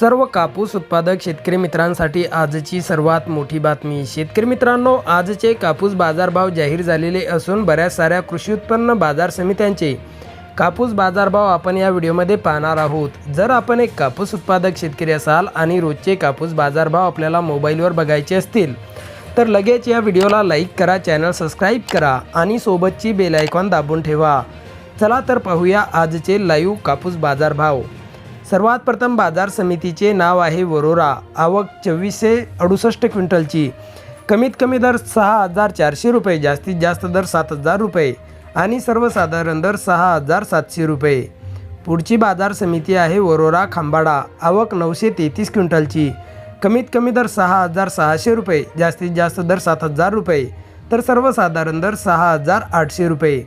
सर्व कापूस उत्पादक शेतकरी मित्रांसाठी आजची सर्वात मोठी बातमी. शेतकरी मित्रांनो आजचे कापूस बाजारभाव जाहीर झालेले असून बऱ्याच साऱ्या कृषी उत्पन्न बाजार समित्यांचे कापूस बाजारभाव आपण या व्हिडिओमध्ये पाहणार आहोत. जर आपण एक कापूस उत्पादक शेतकरी असाल आणि रोजचे कापूस बाजारभाव आपल्याला मोबाईलवर बघायचे असतील तर लगेच या व्हिडिओला लाईक करा चॅनल सबस्क्राईब करा आणि सोबतची बेल आयकॉन दाबून ठेवा. चला तर पाहूया आजचे लाईव्ह कापूस बाजारभाव. सर्वात प्रथम बाजार समितीचे नाव आहे वरोरा. आवक चोवीसशे अडुसष्ट क्विंटलची. कमीत कमी दर सहा हजार चारशे रुपये जास्तीत जास्त दर सात हजार रुपये आणि सर्वसाधारण दर सहा हजार सातशे रुपये. पुढची बाजार समिती आहे वरोरा खांबाडा. आवक नऊशे तेहतीस क्विंटलची. कमीत कमी दर सहा हजार सहाशे रुपये जास्तीत जास्त दर सात हजार रुपये. तर सर्वसाधारण दर सहा हजार आठशे रुपये.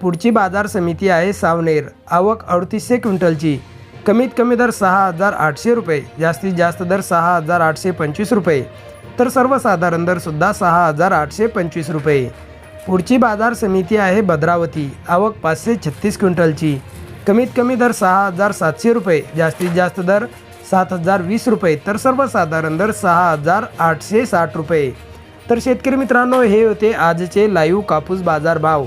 पुढची बाजार समिती आहे सावनेर. आवक अडतीसशे क्विंटलची. कमीत कमी दर सहा हजार आठशे रुपये जास्तीत जास्त दर सहा हजार आठशे पंचवीस रुपये तर सर्वसाधारण दरसुद्धा सहा हजार आठशे पंचवीस रुपये. पुढची बाजार समिती आहे भद्रावती आवक पाचशे छत्तीस क्विंटलची. कमीत कमी दर सहा हजार सातशे रुपये जास्तीत जास्त दर सात हजार वीस रुपये तर सर्वसाधारण दर सहा हजार आठशे साठ रुपये. तर शेतकरी मित्रांनो हे होते आजचे लाईव्ह कापूस बाजार भाव.